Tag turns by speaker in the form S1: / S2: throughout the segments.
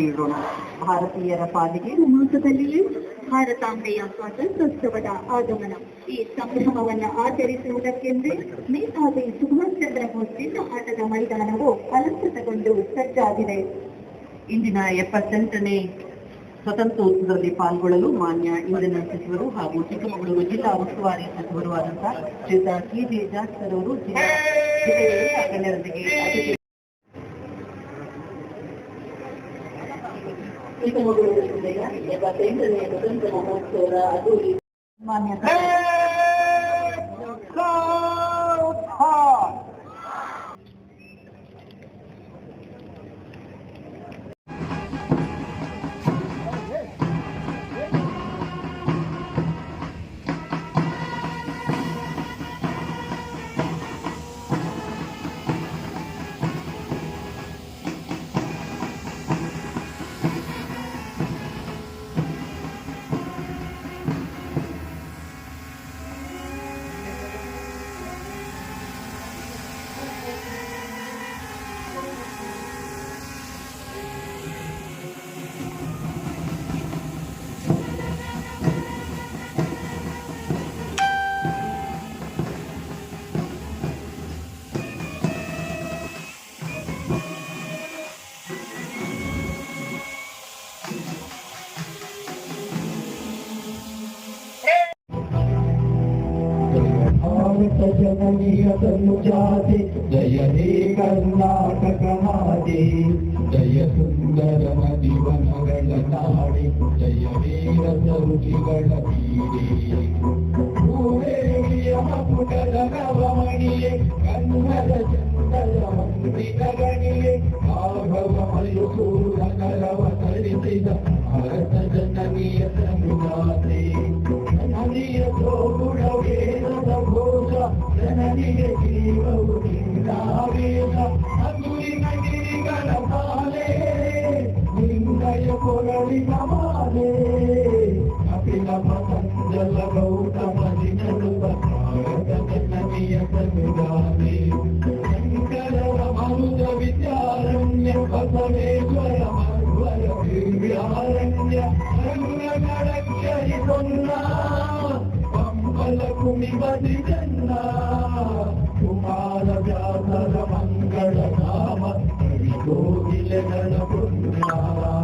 S1: ಇಡೋಣ ಭಾರತೀಯರ ಪಾಲಿಗೆ
S2: ಮಾಸದಲ್ಲಿಯೇ ಭಾರತಾಂಬೆಯ ಸ್ವಾತಂತ್ರ್ಯೋತ್ಸವದ ಆಗಮನ. ಈ ಸಂಭ್ರಮವನ್ನು ಆಚರಿಸುವುದಕ್ಕೆಂದೇ ನೇತಾಜಿ ಸುಭಾಷ್ ಚಂದ್ರ ಬೋಸ್ ಚಿನ್ನ ಆಟದ ಮೈದಾನವು ಅಲಂಕೃತಗೊಂಡು ಸಜ್ಜಾಗಿದೆ.
S1: ಇಂದಿನ ಎಪ್ಪತ್ತೆಂಟನೇ ಸ್ವತಂತ್ರೋತ್ಸವದಲ್ಲಿ ಪಾಲ್ಗೊಳ್ಳಲು ಮಾನ್ಯ ಇಂಧನ ಸಚಿವರು ಹಾಗೂ ಚಿಕ್ಕಮಗಳೂರು ಜಿಲ್ಲಾ ಉಸ್ತುವಾರಿ ಸಚಿವರು ಆದಂತಹ ಶ್ರೀಯುತ ಕೆ. ಜೆ. ಜಾಸ್ಕರ್ ಅವರು ಜಿಲ್ಲಾ ಗಣ್ಯರೊಂದಿಗೆ ಅತಿಥಿ ಚಿಕ್ಕಮಗಳೂರು ಜಿಲ್ಲೆಯ ಎಪ್ಪತ್ತೆಂಟನೇ ಸ್ವತಂತ್ರ ಮಹೋತ್ಸವದ ಅದ್ದೂರಿ ಮಾನ್ಯ
S3: ಭಾರತ जाति जय हे कर्नाटक माते जय सुंदर मदिवन गणनाडे जय हे रसरुचिगण पीडे भूदेवीय पुटद नवमणिये कन्नद चंदन मंत्रित गणिये आभव मयूर Oh, he's a good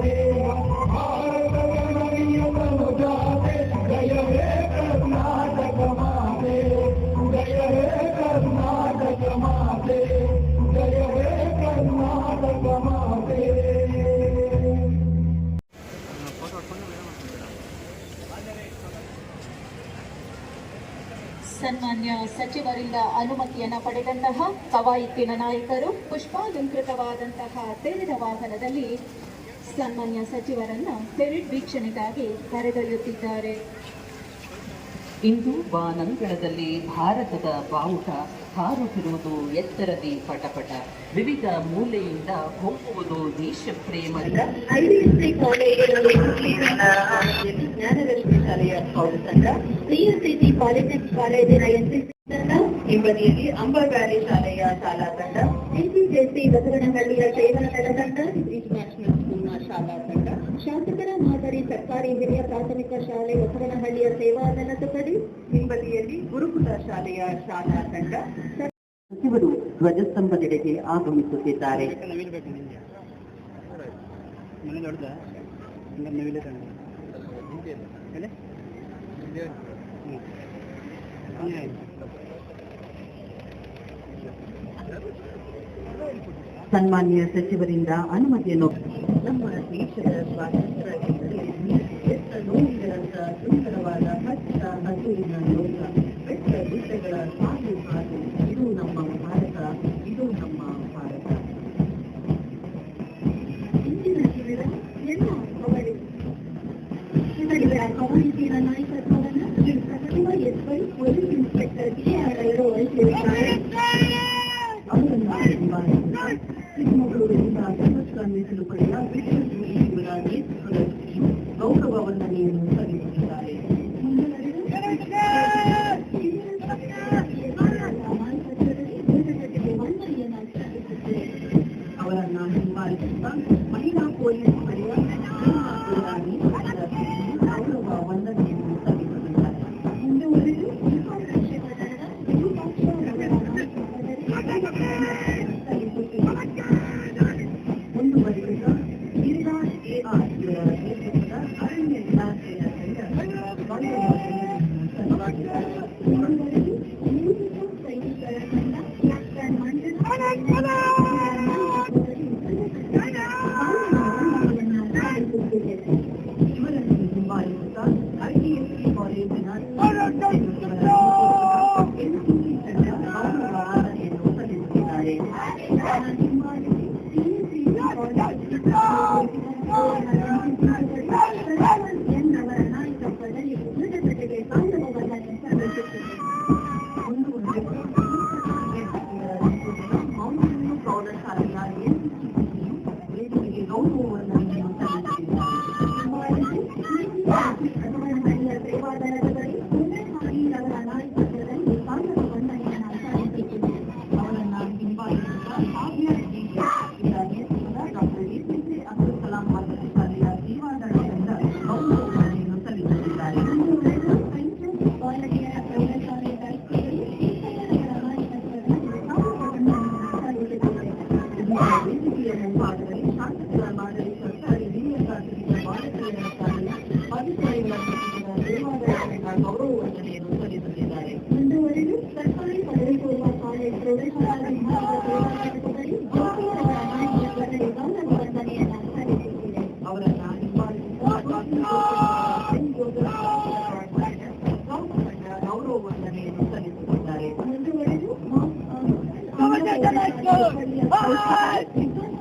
S2: ಸನ್ಮಾನ್ಯ ಸಚಿವರಿಂದ ಅನುಮತಿಯನ್ನ ಪಡೆದಂತಹ ಕವಾಯತ್ತಿನ ನಾಯಕರು, ಪುಷ್ಪಾಲಂಕೃತವಾದಂತಹ ತೆರೆದ ವಾಹನದಲ್ಲಿ ಸನ್ಮಾನ್ಯ ಸಚಿವರನ್ನ ಪೆರಿಡ್ ವೀಕ್ಷಣೆಗಾಗಿ ಕರೆದೊಯ್ಯುತ್ತಿದ್ದಾರೆ.
S1: ಇಂದು ಬಾನಂಗಳದಲ್ಲಿ ಭಾರತದ ಬಾವುಟ ಹಾರುತ್ತಿರುವುದು ಎತ್ತರದಿ ಪಟಪಟ. ವಿವಿಧ ಮೂಲೆಯಿಂದ ಹೊಮ್ಮುವುದು ದೇಶ ಪ್ರೇಮದ
S2: ಐಡಿಎಸ್ಸಿ ಕಾಲೇಜಿನಲ್ಲಿ ಜ್ಞಾನದರ್ಶಿ ಶಾಲೆಯ ಸ್ಕೌಟ್ ತಂಡ ಸಿಎಸ್ಸಿಟಿ ಪಾಲಿಟೆಕ್ನಿಕ್ ಕಾಲೇಜಿನ ಎನ್ಸಿಸಿ ತಂಡ
S1: ಹಿಂಬದಿಯಲ್ಲಿ ಅಂಬರ್ ವ್ಯಾಲಿ ಶಾಲೆಯ ಶಾಲಾ ತಂಡ
S2: ಎನ್ಸಿಜೆಸಿ ಬಸವನಹಳ್ಳಿಯ ಸೇವಾ ದಳ ತಂಡ ಇಂಟರ್ನ್ಯಾಷನಲ್ ಸ್ಕೂಲ್ನ ಶಾಲಾ ತಂಡ. ಶಾಸಕರ ಮಾದರಿ ಸರ್ಕಾರಿ ಹಿರಿಯ ಪ್ರಾಥಮಿಕ ಶಾಲೆ ಬಸವನಹಳ್ಳಿಯ ಸೇವಾದಳ ತುಕಡಿ
S1: ಹಿಂಬದಿಯಲ್ಲಿ ಗುರುಕುಲ ಶಾಲೆಯ ಶಾಲಾ ತಂಡ ಸಚಿವರು ಧ್ವಜಸ್ತಂಭದೆಡೆಗೆ ಆಗಮಿಸುತ್ತಿದ್ದಾರೆ. ಸನ್ಮಾನ್ಯ ಸಚಿವರಿಂದ ಅನುಮತಿಯನ್ನು ನಮ್ಮ ದೇಶದ ಸ್ವಾತಂತ್ರ್ಯ ಎಂದರೆ ಎತ್ತ ನೋವಿಗಳಂತ ಸುಂದರವಾದ ಹಚ್ಚ ಹಸುರಿನ ಲೋಕ ಬೆಟ್ಟ ಗುಡ್ಡಗಳ ಸಾಲು ಸಾಲು ಇದು ನಮ್ಮ ಭಾರತ ಇದು ನಮ್ಮ ಭಾರತ
S2: ಇಂದಿನ ಶಿಬಿರ ಎಲ್ಲ ಅವಳಿ ಇವರಿಗಳ ಕವನಿಕೆಯ ನಾಯಕತ್ವವನ್ನು Shri Pratima SY police inspector K R ಅವರು ವಹಿಸಿರುತ್ತಾರೆ
S1: ಅವರನ್ನು ನಿವಾರಿಸಿದ ಚಿಕ್ಕಮಗಳೂರಿನಿಂದ ಸಮಸ್ತ ಮೀಸಲು ಪಡೆದ ಬ್ರಿಟಿಷ್ ಇವರ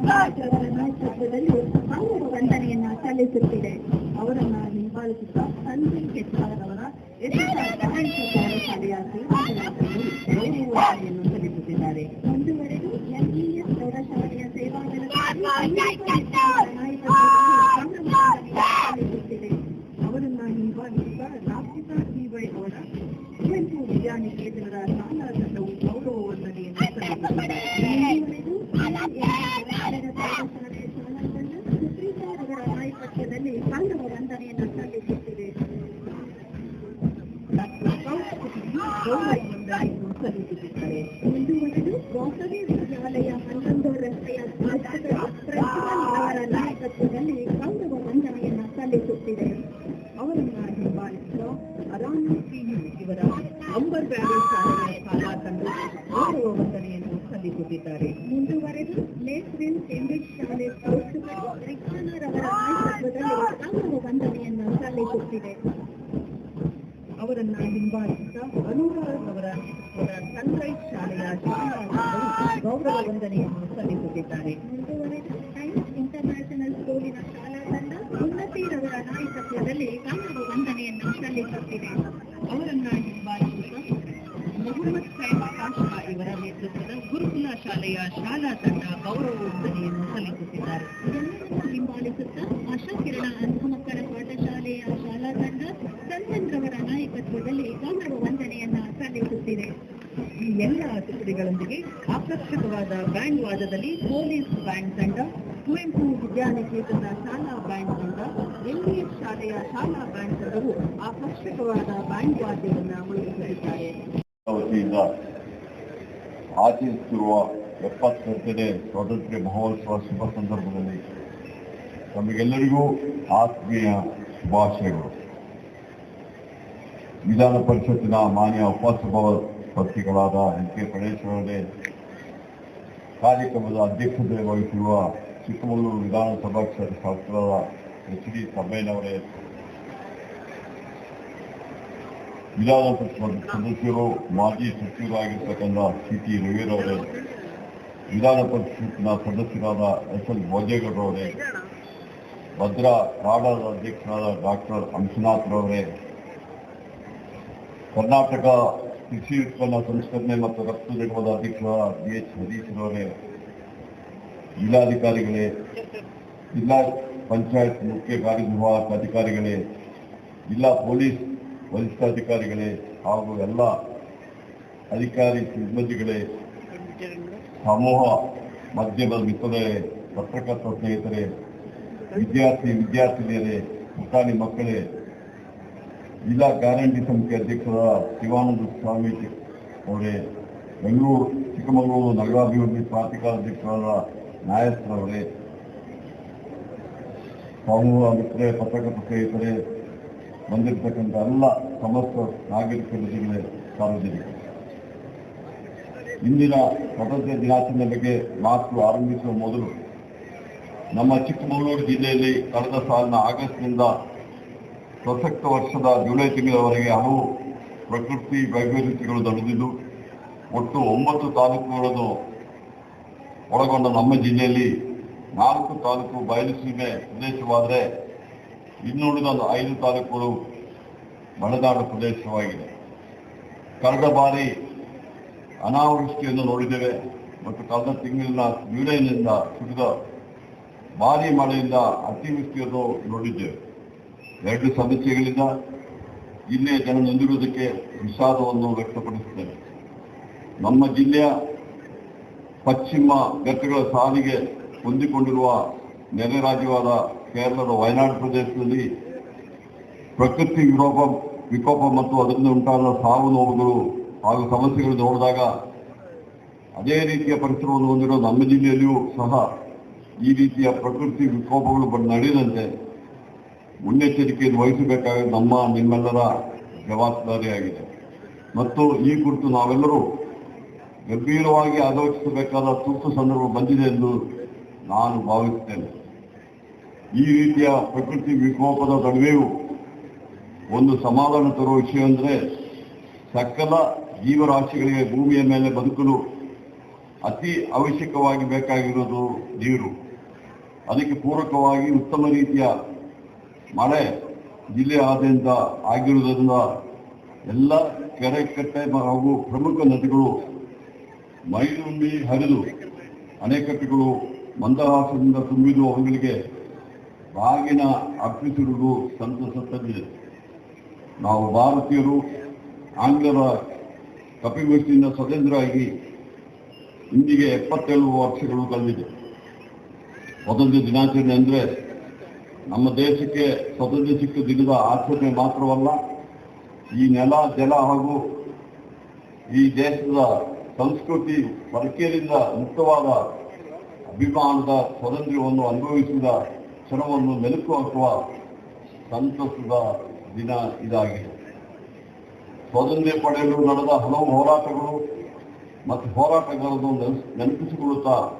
S2: ನಾಯಕತ್ವದಲ್ಲಿ ಗೌರವ ವಂದನೆಯನ್ನ ಸಲ್ಲಿಸುತ್ತಿದೆ
S1: ಅವರನ್ನ ಹಿಂಬಾಲಿಸುತ್ತಾ ಕೆಚ್ಚಾರ್ ಅವರ ಎಸ್ಎಸ್ಆರ್ ಪ್ರೌಢಶಾಲೆಯ ಸಲ್ಲಿಸುತ್ತಿದ್ದಾರೆ
S2: ಮುಂದುವರೆದು ವಾಸವಿ ವಿದ್ಯಾಲಯ ಹನ್ನೊಂದು ರಸ್ತೆಯ
S1: ಅವರನ್ನ ಹಿಂಬಾಲಿಸುವ ಇವರ ಅಂಬರ್ ವಂದನೆಯನ್ನು ಸಲ್ಲಿಸುತ್ತಿದ್ದಾರೆ
S2: ಮುಂದುವರೆದು ಲೇಸ್ವಿಲ್ ಕೇಂಬ್ರಿಡ್ಜ್ ಶಾಲೆ ವಂದನೆಯನ್ನು ಸಲ್ಲಿಸುತ್ತಿದೆ
S1: ಅವರನ್ನ ಹಿಂಬಾಲಿಸುತ್ತಾ ಗೌರವ ವಂದನೆಯನ್ನು ಸಲ್ಲಿಸುತ್ತಿದ್ದಾರೆ
S2: ಇಂಟರ್ನ್ಯಾಷನಲ್ ಸ್ಕೂಲಿನ ಶಾಲಾ ತಂಡ ನಾಯಕತ್ವದಲ್ಲಿ ಗೌರವ ವಂದನೆಯನ್ನು ಸಲ್ಲಿಸುತ್ತಿದೆ.
S1: ಅವರನ್ನ ಹಿಂಬಾಲಿಸುತ್ತಾ ಮೊಹಮ್ಮದ್ ಸೈದ್ ಕಾಶಾ ಇವರ ನೇತೃತ್ವದ ಗುರುಕುಲ ಶಾಲೆಯ ಶಾಲಾ ತಂಡ ಗೌರವ ವಂದನೆಯನ್ನು ಸಲ್ಲಿಸುತ್ತಿದ್ದಾರೆ
S2: ಎಲ್ಲರನ್ನೂ ಹಿಂಬಾಲಿಸುತ್ತಾ ಆಶಾ ಕಿರಣ ಅಂಧ ಮಕ್ಕಳ ಪಾಠಶಾಲೆಯ ಶಾಲಾ ತಂಡ ಸಂತನ್ರವರ ನಾಯಕತ್ವದಲ್ಲಿ ಗೌರವ ವಂದನೆಯನ್ನ ಸಲ್ಲಿಸುತ್ತಿದೆ
S1: ಈ ಎಲ್ಲ ಅತಿಥಿಗಳೊಂದಿಗೆ ಆಕರ್ಷಕವಾದ ಬ್ಯಾಂಡ್ ವಾದದಲ್ಲಿ ಪೊಲೀಸ್ ಬ್ಯಾಂಡ್ ತಂಡ, ಕುವೆಂಪು ವಿದ್ಯಾನಿಕೇತನ ಶಾಲಾ ಬ್ಯಾಂಡ್ ತಂಡ ಎಲ್ಇಎಸ್ ಶಾಲೆಯ ಶಾಲಾ ಬ್ಯಾಂಡ್ ತಂಡವು ಆಕರ್ಷಕವಾದ ಬ್ಯಾಂಡ್ ವಾದ್ಯವನ್ನು ಮುಳುಗಿಸಲಿದ್ದಾರೆ
S4: ಆಚರಿಸುತ್ತಿರುವ ಎಪ್ಪತ್ತೆಂಟನೇ ಸ್ವಾತಂತ್ರ್ಯ ಮಹೋತ್ಸವ ಶುಭ ಸಂದರ್ಭದಲ್ಲಿ ನಮಗೆಲ್ಲರಿಗೂ ಆತ್ಮೀಯ ಶುಭಾಶಯಗಳು. ವಿಧಾನ ಪರಿಷತ್ತಿನ ಮಾನ್ಯ ಉಪಸಭಾಪತಿಗಳಾದ ಎನ್ ಕೆ ಗಣೇಶ್ವರರೇ ಕಾರ್ಯಕ್ರಮದ ಅಧ್ಯಕ್ಷತೆ ವಹಿಸಿರುವ ಚಿಕ್ಕಮಗಳೂರು ವಿಧಾನಸಭಾ ಕ್ಷೇತ್ರ ಶಾಸಕರಾದ ಎಚ್ ಡಿ ಸಭೆಯನವರೇ ವಿಧಾನ ಪರಿಷತ್ ಸದಸ್ಯರು, ಮಾಜಿ ಸಚಿವರಾಗಿರ್ತಕ್ಕಂಥ ಸಿ ಟಿ ರವಿರವರೇ ವಿಧಾನ ಪರಿಷತ್ನ ಸದಸ್ಯರಾದ ಎಸ್ ಎಲ್ ಭೋಜೇಗೌಡರವರೇ ಭದ್ರಾ ನಾಡದ ಅಧ್ಯಕ್ಷರಾದ ಡಾಕ್ಟರ್ ಅಂಶನಾಥ್ರವರೇ ಕರ್ನಾಟಕ ಕೃಷಿ ಉತ್ಪನ್ನ ಸಂಸ್ಕರಣೆ ಮತ್ತು ರಫ್ತು ನಿಗಮದ ಅಧ್ಯಕ್ಷರಾದ ಬಿ ಎಚ್ ಹರೀಶ್ರವರೇ ಜಿಲ್ಲಾಧಿಕಾರಿಗಳೇ, ಜಿಲ್ಲಾ ಪಂಚಾಯತ್ ಮುಖ್ಯ ಕಾರ್ಯನಿರ್ವಾಹಕ ಅಧಿಕಾರಿಗಳೇ, ಜಿಲ್ಲಾ ಪೊಲೀಸ್ ವರಿಷ್ಠಾಧಿಕಾರಿಗಳೇ ಹಾಗೂ ಎಲ್ಲ ಅಧಿಕಾರಿ ಸಿಬ್ಬಂದಿಗಳೇ, ಸಮೂಹ ಮಾಧ್ಯಮದ ಮಿತ್ರರೇ, ಪತ್ರಕರ್ತ ಸ್ನೇಹಿತರೆ, ವಿದ್ಯಾರ್ಥಿ ವಿದ್ಯಾರ್ಥಿನಿಯರೇ ಪುಟಾಣಿ ಮಕ್ಕಳೇ ಜಿಲ್ಲಾ ಗ್ಯಾರಂಟಿ ಸಮಿತಿ ಅಧ್ಯಕ್ಷರಾದ ಶಿವಾನಂದ ಸ್ವಾಮೀಜಿ ಅವರೇ. ಬೆಂಗಳೂರು, ಚಿಕ್ಕಮಗಳೂರು ನಗರಾಭಿವೃದ್ಧಿ ಪ್ರಾಧಿಕಾರ ಅಧ್ಯಕ್ಷರಾದ ನಾಯಸ್ರವರೇ ಸಮೂಹ ಮಿತ್ರ ಪತ್ರಕರ್ತ ಸ್ನೇಹಿತರೆ ಬಂದಿರತಕ್ಕಂಥ ಎಲ್ಲ ಸಮಸ್ತ ನಾಗರಿಕ ಪ್ರಜೆಗಳೇ ಸಾರ್ವಜನಿಕರು. ಇಂದಿನ ಸ್ವಾತಂತ್ರ್ಯ ದಿನಾಚರಣೆ ಬಗ್ಗೆ ಮಾತು ಆರಂಭಿಸುವ ಮೊದಲು ನಮ್ಮ ಚಿಕ್ಕಮಗಳೂರು ಜಿಲ್ಲೆಯಲ್ಲಿ ಕಳೆದ ಸಾಲಿನ ಆಗಸ್ಟ್ನಿಂದ ಪ್ರಸಕ್ತ ವರ್ಷದ ಜುಲೈ ತಿಂಗಳವರೆಗೆ ಹಲವು ಪ್ರಕೃತಿ ವೈಪರೀತ್ಯಗಳು ನಡೆದಿದ್ದು ಒಟ್ಟು ಒಂಬತ್ತು ತಾಲೂಕುಗಳನ್ನು ಒಳಗೊಂಡ ನಮ್ಮ ಜಿಲ್ಲೆಯಲ್ಲಿ ನಾಲ್ಕು ತಾಲೂಕು ಬಯಲುಸೀಮೆ ಪ್ರದೇಶವಾದರೆ ಇನ್ನುಳಿದ ಐದು ತಾಲೂಕುಗಳು ಮಲೆನಾಡು ಪ್ರದೇಶವಾಗಿದೆ. ಕಳೆದ ಬಾರಿ ಅನಾವೃಷ್ಟಿಯನ್ನು ನೋಡಿದ್ದೇವೆ ಮತ್ತು ಕಳೆದ ತಿಂಗಳಿನ ಜುಲೈನಿಂದ ಸುರಿದ ಭಾರಿ ಮಳೆಯಿಂದ ಅತಿವೃಷ್ಟಿಯನ್ನು ನೋಡಿದ್ದೇವೆ. ಎರಡು ಸಮಸ್ಯೆಗಳಿಂದ ಜಿಲ್ಲೆಯ ಜನ ನೊಂದಿರುವುದಕ್ಕೆ ವಿಷಾದವನ್ನು ವ್ಯಕ್ತಪಡಿಸುತ್ತೇನೆ. ನಮ್ಮ ಜಿಲ್ಲೆಯ ಪಶ್ಚಿಮ ಘಟ್ಟಗಳ ಸಾಲಿಗೆ ಹೊಂದಿಕೊಂಡಿರುವ ನೆರೆ ರಾಜ್ಯವಾದ ಕೇರಳದ ವಯನಾಡು ಪ್ರದೇಶದಲ್ಲಿ ಪ್ರಕೃತಿ ವಿಕೋಪ ವಿಕೋಪ ಮತ್ತು ಅದರಿಂದ ಉಂಟಾದ ಸಾವು ನೋವುಗಳು ಹಾಗೂ ಸಮಸ್ಯೆಗಳು ನೋಡಿದಾಗ ಅದೇ ರೀತಿಯ ಪರಿಸರವನ್ನು ಹೊಂದಿರುವ ನಮ್ಮ ಜಿಲ್ಲೆಯಲ್ಲಿಯೂ ಸಹ ಈ ರೀತಿಯ ಪ್ರಕೃತಿ ವಿಕೋಪಗಳು ನಡೆಯದಂತೆ ಮುನ್ನೆಚ್ಚರಿಕೆಯನ್ನು ವಹಿಸಬೇಕಾದ ನಮ್ಮ ನಿಮ್ಮೆಲ್ಲರ ಜವಾಬ್ದಾರಿಯಾಗಿದೆ. ಮತ್ತು ಈ ಕುರಿತು ನಾವೆಲ್ಲರೂ ಗಂಭೀರವಾಗಿ ಆಲೋಚಿಸಬೇಕಾದ ತುರ್ತು ಸಂದರ್ಭ ಬಂದಿದೆ ಎಂದು ನಾನು ಭಾವಿಸುತ್ತೇನೆ. ಈ ರೀತಿಯ ಪ್ರಕೃತಿ ವಿಕೋಪದ ನಡುವೆಯೂ ಒಂದು ಸಮಾಧಾನ ತರುವ ವಿಷಯ ಅಂದರೆ ಸಕಲ ಜೀವರಾಶಿಗಳಿಗೆ ಭೂಮಿಯ ಮೇಲೆ ಬದುಕಲು ಅತಿ ಅವಶ್ಯಕವಾಗಿ ಬೇಕಾಗಿರೋದು ನೀರು. ಅದಕ್ಕೆ ಪೂರಕವಾಗಿ ಉತ್ತಮ ರೀತಿಯ ಮಳೆ ಜಿಲ್ಲೆಯಾದ್ಯಂತ ಆಗಿರುವುದರಿಂದ ಎಲ್ಲ ಕೆರೆ ಕಟ್ಟೆ ಹಾಗೂ ಪ್ರಮುಖ ನದಿಗಳು ಮೈದುಂಬಿ ಹರಿದು ಅಣೆಕಟ್ಟೆಗಳು ಮಂದಹಾಸದಿಂದ ತುಂಬಿದ್ದು ಅವುಗಳಿಗೆ ಬಾಗಿನ ಅರ್ಪಿಸಿರುವುದು ಸಂತಸ ತಂದಿದೆ. ನಾವು ಭಾರತೀಯರು ಆಂಗ್ಲರ ಕಪಿಗೋಷ್ಠಿಯಿಂದ ಸ್ವತಂತ್ರರಾಗಿ ಇಂದಿಗೆ ಎಪ್ಪತ್ತೇಳು ವರ್ಷಗಳು ಕಳೆದಿದೆ. ಸ್ವತಂತ್ರ ದಿನಾಚರಣೆ ಅಂದರೆ ನಮ್ಮ ದೇಶಕ್ಕೆ ಸ್ವತಂತ್ರ ಸಿಕ್ಕ ದಿನದ ಆಚರಣೆ ಮಾತ್ರವಲ್ಲ, ಈ ನೆಲ, ಜಲ ಹಾಗೂ ಈ ದೇಶದ ಸಂಸ್ಕೃತಿ ಬಳಕೆಯಿಂದ ಮುಕ್ತವಾದ ಅಭಿಮಾನದ ಸ್ವಾತಂತ್ರ್ಯವನ್ನು ಅನುಭವಿಸಿದ ಕ್ಷಣವನ್ನು ಮೆಲುಕು ಹಾಕುವ ಸಂತಸದ ದಿನ ಇದಾಗಿದೆ. ಸ್ವಾತಂತ್ರ್ಯ ಪಡೆಯಲು ನಡೆದ ಹಲವು ಹೋರಾಟಗಳು ಮತ್ತು ಹೋರಾಟಗಾರರನ್ನು ನೆನಪು- ನೆನಪಿಸಿಕೊಳ್ಳುತ್ತಾ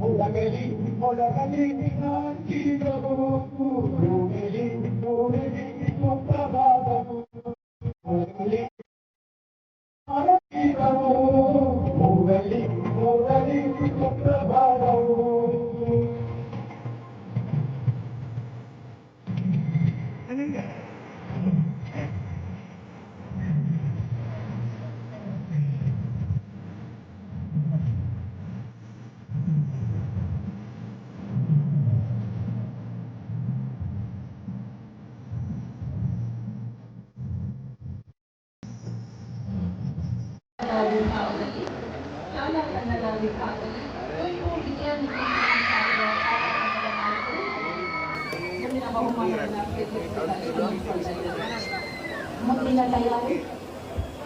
S5: Hola, Galín, hola, Galín, ಮುಂದಿನ ಬಹುಮಾನವನ್ನು ಸ್ವೀಕರಿಸುವುದಾಗಿ ವಿನಂತಿಸ್ತಾ ಇದ್ದೇನೆ.
S2: ಮುಂದಿನ ತಯಾರಿ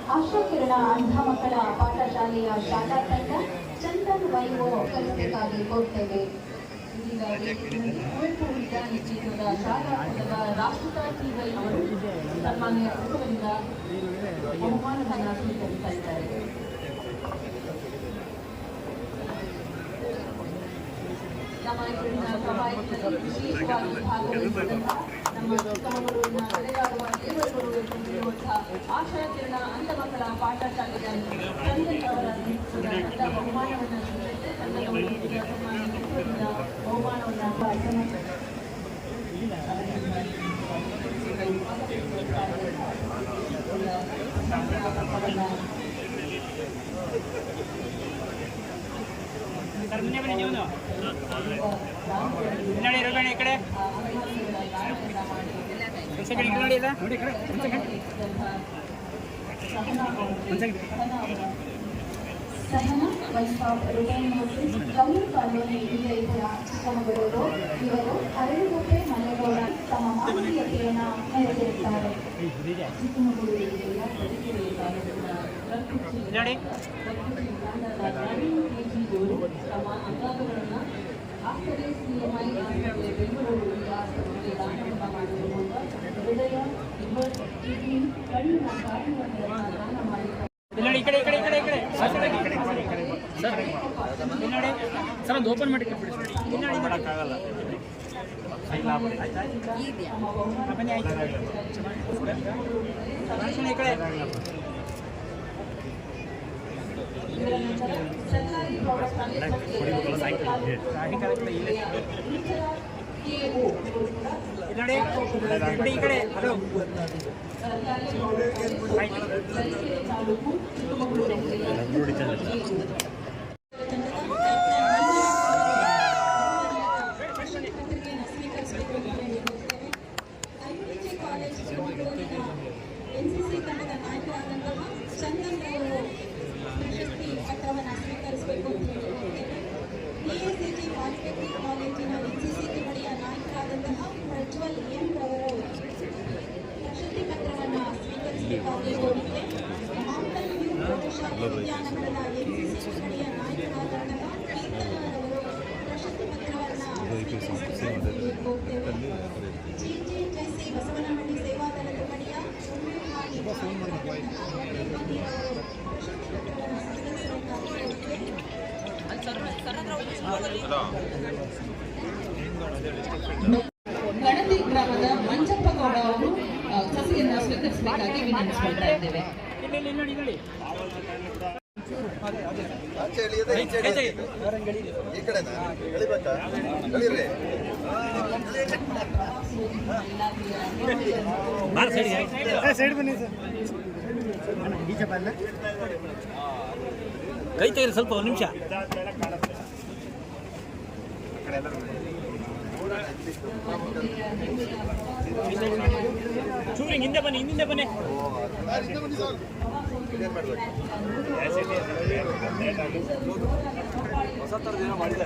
S2: ಆಶಾಕಿರಣ ಅಂಧ ಮಕ್ಕಳ ಪಾಠಶಾಲೆಯ ಶಾಲಾ ತಂಡ ಚಂದನ್ ವೈಭವ ಕಲಿಸಬೇಕಾಗಿ ಕೋರ್ತೇವೆ
S5: ಇದೀಗ ವೇದಿಕೆಯಲ್ಲಿ ಕುವೆಂಪು ವಿದ್ಯಾನಿಕೇತನದ ಶಾಲಾ ತಂಡದ ರಾಷ್ಟ್ರತಾ ಟಿವೈ ಅವರು ಸನ್ಮಾನ್ಯ ಪ್ರಭುವರಿಂದ ಬಹುಮಾನವನ್ನು ಸ್ವೀಕರಿಸ್ತಾ ಇದ್ದಾರೆ ನಮ್ಮ ಇಲ್ಲಿನ ಕವಾಯತಿನಲ್ಲಿ ವಿಶೇಷವಾಗಿ ಭಾಗವಹಿಸಿದಂತಹ ನಮ್ಮ ಚಿಕ್ಕಮಗಳೂರಿನ ನಡೆದಾಡುವ ದೇವರುಗಳು ಎಂದಿರುವಂತಹ ಆಶಯ ಕಿರಣ ಅಂಧ ಮಕ್ಕಳ ಪಾಠಶಾಲೆಯ ಚಂದನ್ ಅವರ ನೇತೃತ್ವದ ತಂಡ ಬಹುಮಾನವನ್ನು ಸ್ವೀಕರಿಸಿ ತಂಡದ ಒಳಗಿನ ಸನ್ಮಾನ್ಯ ಪ್ರಭುವರಿಂದ ಬಹುಮಾನವನ್ನು ಭಾಷಣ
S6: ನೋಡಿ ರೋಗಣಿ ಈ ಕಡೆ ಒಂದ್ ಸೆಕೆಂಡ್ ಈ ಕಡೆ ನೋಡಿ ಇಲ್ಲ ನೋಡಿ ಈ ಕಡೆ ಒಂದ್ ಸೆಕೆಂಡ್ ಒಂದ್
S2: second Sahana Vaibhav retain notice Gauri colony Chikkamagaluru ಇವರು ಅರಳುಗುಪ್ಪೆ ಮನೆಗೌಡ ತಮ್ಮ ಮಾನವೀಯತೆಯನ್ನು
S6: ನೋಡಿ
S5: ತಮ್ಮ ಅಂಗಾಂಗಗಳನ್ನು ಆಸ್ಪತ್ರೆ ಸಿಎಂಐ ಆಸ್ಪತ್ರೆ ಆಸ್ಪತ್ರೆಗೆ ದಾನವನ್ನು ಹೃದಯ ಲಿವರ್ ಕಿಡ್ನಿ ಕಣ್ಣಿನ ಕಾರ್ಯಗಳನ್ನು ದಾನ
S6: ಮಾಡಿ ಈ ಕಡೆ ಈ ಕಡೆ ಈ ಕಡೆ ಈ ಕಡೆ. ಸರ್ ಒಂದು ಓಪನ್ ಮಾಡಿ ಮಾಡೋಕ್ಕಾಗಲ್ಲ ಬನ್ನಿ ಆಯ್ತು ರಾಶನ ಈ ಕಡೆ
S5: ಇದರ ನಂತರ ಸರ್ಕಾರಿ ಪ್ರೌಢಶಾಲೆ ಕೆಒ
S6: ಇಲ್ಲಿ ನೋಡಿ
S7: ಗಣತಿ ಗ್ರಾಮದ ಮಂಜಪ್ಪ ಗೌಡ ಅವರು ಸಸಿಯನ್ನ ಸ್ವೀಕರಿಸಬೇಕಾಗಿ ವಿನಂತಿಸ್ಕೊಳ್ತಾ ಇದ್ದೇವೆ
S5: ಇಲ್ಲಿ ಇಲ್ಲಿ ನೋಡಿ ನೋಡಿ
S6: ಈ ಕಡೆನಾ ಎಳಿರಿ
S5: ಕೈ ತೆಗೆದು ಸ್ವಲ್ಪ ಒಂದು ನಿಮಿಷ. ಚೂರಿ ಹಿಂದೆ ಬನ್ನಿ ಹಿಂದೆ ಬನ್ನಿ.
S6: ಹೊಸ ಥರದ ಅಲ್ಲಿ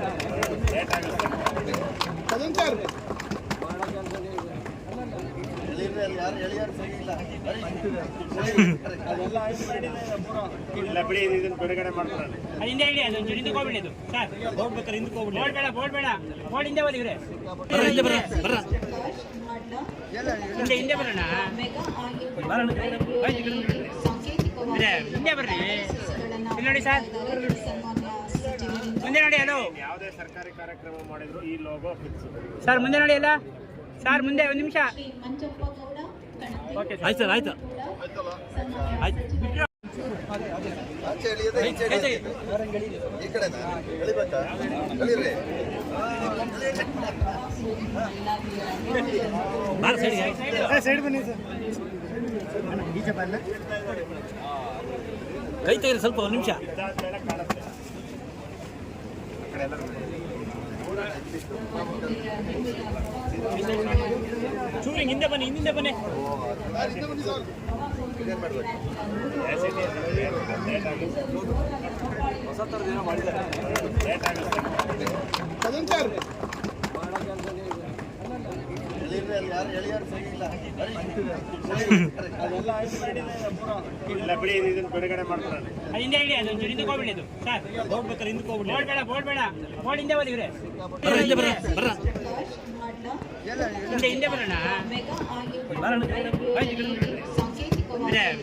S5: ಹಿಂದೆ ಹೇಳಿ ಅದು ಒಂಚೂರು ಹಿಂದಕ್ಕೆ ಹೋಗ್ಬಿಡಿ ಅದು ಸರ್ ಬೋರ್ಡ್ ಬೇಕಾದ್ರೆ ಹಿಂದಕ್ಕೆ ಹೋಗ್ಬಿಡಿ ಬೋರ್ಡ್ ಬೇಡ ಬೋರ್ಡ್ ಬೇಡ. ಬೋರ್ಡ್ ಹಿಂದೆ ಹಿಂದೆ ಬರ ಬರ ಹಿಂದೆ ಹಿಂದೆ ಬರೋಣ. ಹಿಂದೆ ಬರ್ರಿ. ಇಲ್ಲಿ ನೋಡಿ ಸರ್. ಮುಂದೆ ನೋಡಿ ಅಲೋ
S8: ಯಾವುದೇ ಸರ್ಕಾರಿ ಕಾರ್ಯಕ್ರಮ ಮಾಡಿದ್ರು ಈ ಲೋಗೋ
S5: ಸರ್ ಮುಂದೆ ನೋಡಿ ಅಲ್ಲ ಸರ್ ಮುಂದೆ ಒಂದು ನಿಮಿಷ.
S9: ಮಂಜಪ್ಪ ಗೌಡ
S5: ಓಕೆ ಆಯ್ತು ಸರ್ ಆಯ್ತು?
S6: ಈ ಕಡೆನಾ ಎಳಿಬೇಕಾ ಎಳಿರಿ
S5: ಸೈಡ್ ಬನ್ನಿ ಸರ್ ಕೈ ತೆಗೆದು ಸ್ವಲ್ಪ ಒಂದು ನಿಮಿಷ.
S8: ಇದಾದ್ಮೇಲೆ ಕಾಣುತ್ತೆ
S5: ಚೂರಿ ಹಿಂದೆ ಬನ್ನಿ ಹಿಂದೆ ಬನ್ನಿ.
S6: ಹೊಸ ಮಾಡ್ಬೇಕು
S8: ಲೇಟ್ ಆಗುತ್ತೆ
S6: ಎಳೀರಿ ಅಲ್ಲಿ ಯಾರು ಎಳಿಯಾರು ಸರಿ ಇಲ್ಲ.
S8: ಇಲ್ಲ ಬಿಡಿ ಇದನ್ನ ಬಿಡುಗಡೆ ಮಾಡ್ತಾರೆ.
S5: ಅದು ಹಿಂದೆ ಹೇಳಿ ಅದು ಒಂಚೂರು ಹಿಂದಕ್ಕೆ ಹೋಗ್ಬಿಡಿ ಅದು. ಸರ್. ಬೋರ್ಡ್ ಬೇಕಾದ್ರೆ ಹಿಂದಕ್ಕೆ ಹೋಗ್ಬಿಡಿ ಬೋರ್ಡ್ ಬೇಡ ಬೋರ್ಡ್ ಬೇಡ. ಬೋರ್ಡ್ ಹಿಂದೆ ಬಂದಿವ್ರೆ ಇವ್ರೆ. ಹಿಂದೆ ಬರ ಬರ ಹಿಂದೆ ಹಿಂದೆ ಬರೋಣ.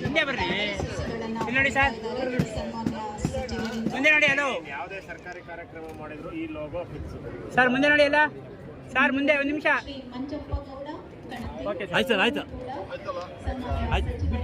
S5: ಹಿಂದೆ ಬರ್ರಿ. ಇಲ್ಲಿ ನೋಡಿ ಸರ್. ಮುಂದೆ ನೋಡಿ ಅದು
S8: ಯಾವುದೇ ಸರ್ಕಾರಿ ಕಾರ್ಯಕ್ರಮ ಮಾಡಿದ್ರು ಈ ಲೋಗೋ ಫಿಕ್ಸ್
S5: ಸರ್ ಮುಂದೆ ನೋಡಿ ಅಲ್ಲ ಸರ್ ಮುಂದೆ ಒಂದು ನಿಮಿಷ.
S9: ಮಂಜಪ್ಪ ಗೌಡ
S5: ಓಕೆ ಆಯ್ತು ಸರ್ ಆಯ್ತು ಆಯ್ತು